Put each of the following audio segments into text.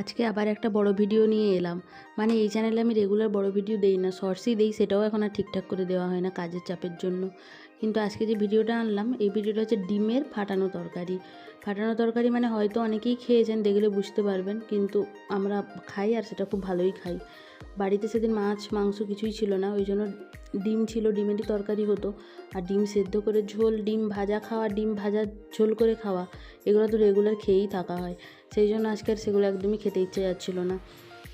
আজকে আবার একটা বড় ভিডিও নিয়ে এলাম। মানে এই চ্যানেলে আমি রেগুলার বড় ভিডিও দেই না শর্টসই দেই, সেটাও এখন আর ঠিকঠাক করে দেওয়া হয় না কাজের চাপের জন্য। কিন্তু আজকে যে ভিডিওটা আনলাম, এই ভিডিওটা হচ্ছে ডিমের ফাটানো তরকারি। ফাটানো তরকারি মানে হয়তো অনেকেই খেয়েছেন, দেখলে বুঝতে পারবেন, কিন্তু আমরা খাই আর সেটা খুব ভালোই খাই। বাড়িতে সেদিন মাছ, মাংস কিছুই ছিল না, ওই জন্য ডিম ছিল, ডিমেরই তরকারি হতো। আর ডিম সেদ্ধ করে ঝোল, ডিম ভাজা খাওয়া, ডিম ভাজা ঝোল করে খাওয়া, এগুলো তো রেগুলার খেয়েই থাকা হয়। সেই জন্য আজকে আর সেগুলো একদমই খেতে ইচ্ছে যাচ্ছিল না।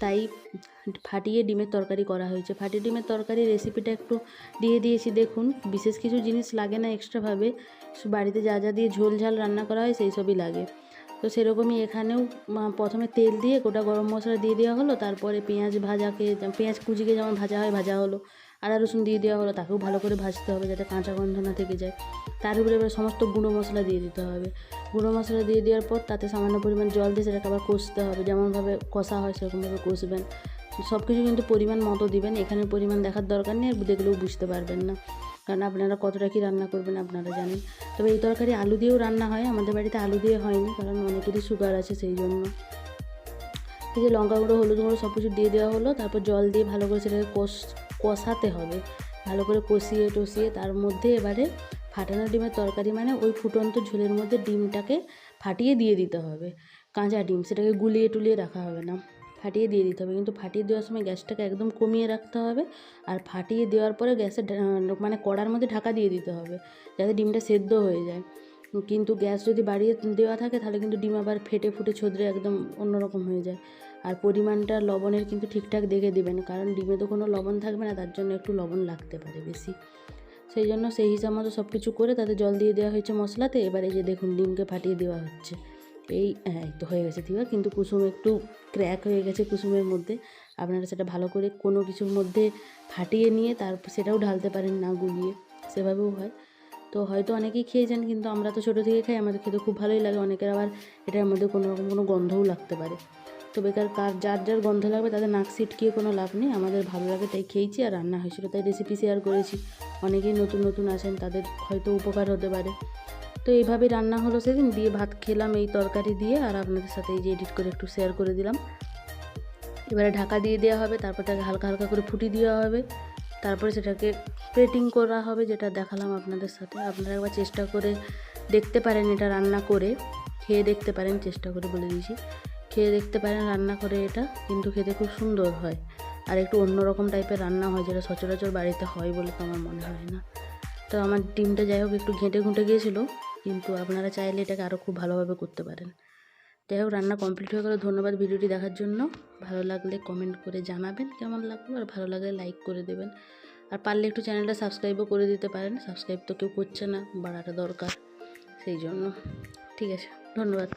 তাই ফাটিয়ে ডিমের তরকারি করা হয়েছে। ফাটিয়ে ডিমের তরকারি রেসিপিটা একটু দিয়ে দিয়েছি। দেখুন, বিশেষ কিছু জিনিস লাগে না এক্সট্রাভাবে বাড়িতে যা যা দিয়ে ঝোল ঝাল রান্না করা হয়, সেই সবই লাগে। তো সেরকমই এখানেও প্রথমে তেল দিয়ে গোটা গরম মশলা দিয়ে দেওয়া হলো। তারপরে পেঁয়াজ ভাজাকে, পেঁয়াজ কুচিকে যেমন ভাজা হয়, ভাজা হলো। আদা রসুন দিয়ে দেওয়া হলো, তাকেও ভালো করে ভাজতে হবে যাতে কাঁচা গন্ধ না থেকে যায়। তার উপরে এবার সমস্ত গুঁড়ো মশলা দিয়ে দিতে হবে। গুঁড়ো মশলা দিয়ে দেওয়ার পর তাতে সামান্য পরিমাণ জল দিয়ে সেটাকে আবার কষতে হবে। যেমনভাবে কষা হয়, সেরকমভাবে কষবেন। সব কিছু কিন্তু পরিমাণ মতো দিবেন। এখানের পরিমাণ দেখার দরকার নেই, আর দেখলেও বুঝতে পারবেন না। কারণ আপনারা কতটা কী রান্না করবেন আপনারা জানেন। তবে এই তরকারি আলু দিয়েও রান্না হয়, আমাদের বাড়িতে আলু দিয়ে হয়নি, কারণ অনেকেরই সুগার আছে সেই জন্য। এই যে লঙ্কা গুঁড়ো, হলুদ গুঁড়ো সব কিছু দিয়ে দেওয়া হলো, তারপর জল দিয়ে ভালো করে সেটাকে কষ কষাতে হবে। ভালো করে কষিয়ে টষিয়ে তার মধ্যে এবারে ফাটানো ডিমের তরকারি মানে ওই ফুটন্ত ঝোলের মধ্যে ডিমটাকে ফাটিয়ে দিয়ে দিতে হবে। কাঁচা ডিম, সেটাকে গুলিয়ে টুলিয়ে রাখা হবে না। ফাটিয়ে দিয়ে দিতে হবে, কিন্তু ফাটিয়ে দেওয়ার সময় গ্যাসটাকে একদম কমিয়ে রাখতে হবে আর ফাটিয়ে দেওয়ার পরে গ্যাসের মানে কড়ার মধ্যে ঢাকা দিয়ে দিতে হবে, যাতে ডিমটা সেদ্ধ হয়ে যায়। কিন্তু গ্যাস যদি বাড়িয়ে দেওয়া থাকে, তাহলে কিন্তু ডিম আবার ফেটে ফুটে ছদরে একদম অন্যরকম হয়ে যায়। আর পরিমাণটা লবণের কিন্তু ঠিকঠাক দেখে দেবেন, কারণ ডিমে তো কোনো লবণ থাকবে না, তার জন্য একটু লবণ লাগতে পারে বেশি। সেই জন্য সেই হিসাব মতো সব কিছু করে তাতে জল দিয়ে দেওয়া হয়েছে মশলাতে। এবারে যে দেখুন, ডিমকে ফাটিয়ে দেওয়া হচ্ছে। এই হ্যাঁ তো হয়ে গেছে দিবা কিন্তু কুসুম একটু ক্র্যাক হয়ে গেছে কুসুমের মধ্যে। আপনারা সেটা ভালো করে কোনো কিছুর মধ্যে ফাটিয়ে নিয়ে তারপর সেটাও ঢালতে পারেন না গুলিয়ে। সেভাবেও হয়। তো হয়তো অনেকেই খেয়েছেন কিন্তু আমরা তো ছোটো থেকে খাই, আমাদের খেতে খুব ভালোই লাগে। অনেকের আবার এটার মধ্যে কোনো রকম কোনো গন্ধও লাগতে পারে। তো বেকার কার যার যার গন্ধ লাগবে, তাদের নাক সিটকিয়ে কোনো লাভ নেই, আমাদের ভালো লাগে তাই খেয়েছি আর রান্না হয়েছিল তাই রেসিপি শেয়ার করেছি। অনেকেই নতুন নতুন আছেন তাদের হয়তো উপকার হতে পারে। তো এইভাবেই রান্না হলো সেদিন, দিয়ে ভাত খেলাম এই তরকারি দিয়ে আর আপনাদের সাথে এই যে এডিট করে একটু শেয়ার করে দিলাম। এবারে ঢাকা দিয়ে দেওয়া হবে, তারপর তাকে হালকা হালকা করে ফুটি দেওয়া হবে। তারপরে সেটাকে প্লেটিং করা হবে, যেটা দেখালাম আপনাদের সাথে। আপনারা একবার চেষ্টা করে দেখতে পারেন এটা রান্না করে। খেয়ে দেখতে পারেন, চেষ্টা করে বলে দিয়েছি। খেয়ে দেখতে পারেন, রান্না করে এটা, কিন্তু খেতে খুব সুন্দর হয়। আর একটু অন্যরকম টাইপের রান্না হয়, যেটা সচরাচর বাড়িতে হয় বলে তো আমার মনে হয় না। তো আমার ডিমটা যাই হোক, একটু ঘেঁটে ঘুঁটে গিয়েছিল, কিন্তু আপনারা চাইলে এটাকে আরও খুব ভালোভাবে করতে পারেন। যাই হোক, রান্না কমপ্লিট হয়ে গেলো। ধন্যবাদ ভিডিওটি দেখার জন্য। ভালো লাগলে কমেন্ট করে জানাবেন কেমন লাগল, আর ভালো লাগলে লাইক করে দেবেন। আর পারলে একটু চ্যানেলটা সাবস্ক্রাইবও করে দিতে পারেন। সাবস্ক্রাইব তো কেউ করছে না, বাড়াটা দরকার, সেই জন্য। ঠিক আছে, ধন্যবাদ।